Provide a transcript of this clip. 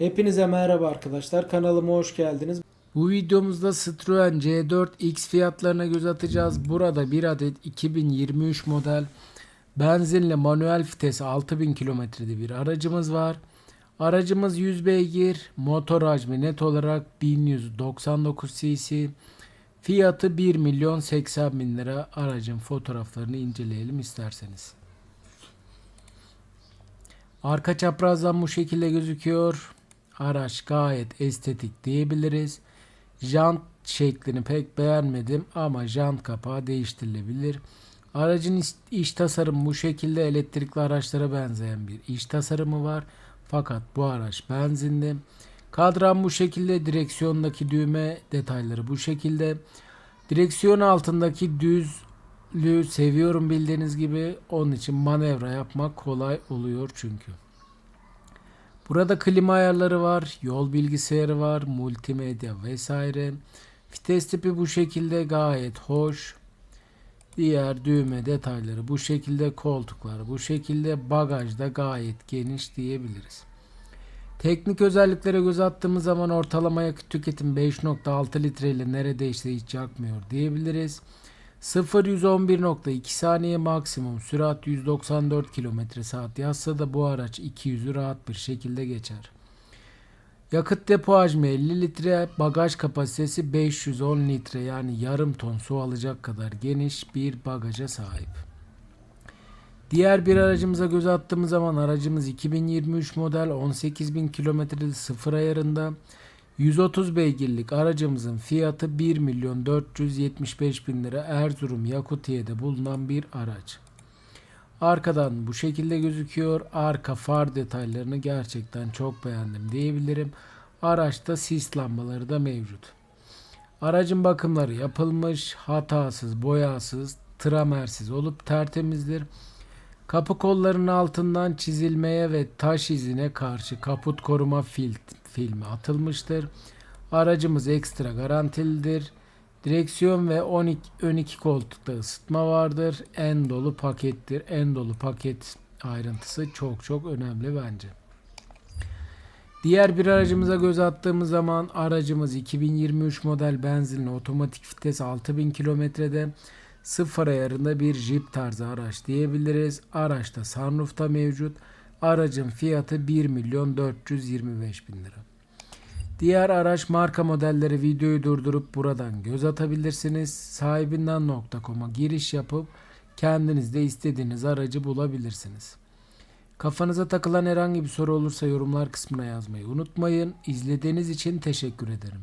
Hepinize merhaba arkadaşlar. Kanalıma hoş geldiniz. Bu videomuzda Citroen C4X fiyatlarına göz atacağız. Burada bir adet 2023 model benzinli manuel vites 6000 kilometrede bir aracımız var. Aracımız 100 beygir, motor hacmi net olarak 1199 cc. Fiyatı 1 milyon 80 bin lira. Aracın fotoğraflarını inceleyelim isterseniz. Arka çaprazdan bu şekilde gözüküyor. Araç gayet estetik diyebiliriz. Jant şeklini pek beğenmedim ama jant kapağı değiştirilebilir. Aracın iç, tasarımı bu şekilde elektrikli araçlara benzeyen bir iç tasarımı var. Fakat bu araç benzinli. Kadran bu şekilde, direksiyondaki düğme detayları bu şekilde. Direksiyon altındaki düzlüğü seviyorum bildiğiniz gibi. Onun için manevra yapmak kolay oluyor çünkü. Burada klima ayarları var, yol bilgisayarı var, multimedya vesaire. Vites tipi bu şekilde gayet hoş. Diğer düğme detayları bu şekilde, koltuklar bu şekilde, bagajda gayet geniş diyebiliriz. Teknik özelliklere göz attığımız zaman ortalama yakıt tüketim 5.6 litre ile neredeyse hiç yakmıyor diyebiliriz. 0 111.2 saniye maksimum sürat 194 km saat yazsa da bu araç 200'ü rahat bir şekilde geçer. Yakıt depo hacmi 50 litre, bagaj kapasitesi 510 litre yani yarım ton su alacak kadar geniş bir bagaja sahip. Diğer bir aracımıza göz attığımız zaman aracımız 2023 model 18.000 kilometreli sıfır ayarında 130 beygirlik aracımızın fiyatı 1 milyon 475 bin lira Erzurum Yakutiye'de bulunan bir araç. Arkadan bu şekilde gözüküyor. Arka far detaylarını gerçekten çok beğendim diyebilirim. Araçta sis lambaları da mevcut. Aracın bakımları yapılmış, hatasız, boyasız, tramersiz olup tertemizdir. Kapı kollarının altından çizilmeye ve taş izine karşı kaput koruma fil, filmi atılmıştır. Aracımız ekstra garantilidir. Direksiyon ve 12, ön iki koltukta ısıtma vardır. En dolu pakettir. En dolu paket ayrıntısı çok çok önemli bence. Diğer bir aracımıza göz attığımız zaman aracımız 2023 model benzinli otomatik vites 6000 kilometrede sıfır ayarında bir Jeep tarzı araç diyebiliriz. Araçta sunroof da mevcut. Aracın fiyatı 1 milyon 425 bin lira. Diğer araç marka modelleri videoyu durdurup buradan göz atabilirsiniz. Sahibinden.com'a giriş yapıp kendiniz de istediğiniz aracı bulabilirsiniz. Kafanıza takılan herhangi bir soru olursa yorumlar kısmına yazmayı unutmayın. İzlediğiniz için teşekkür ederim.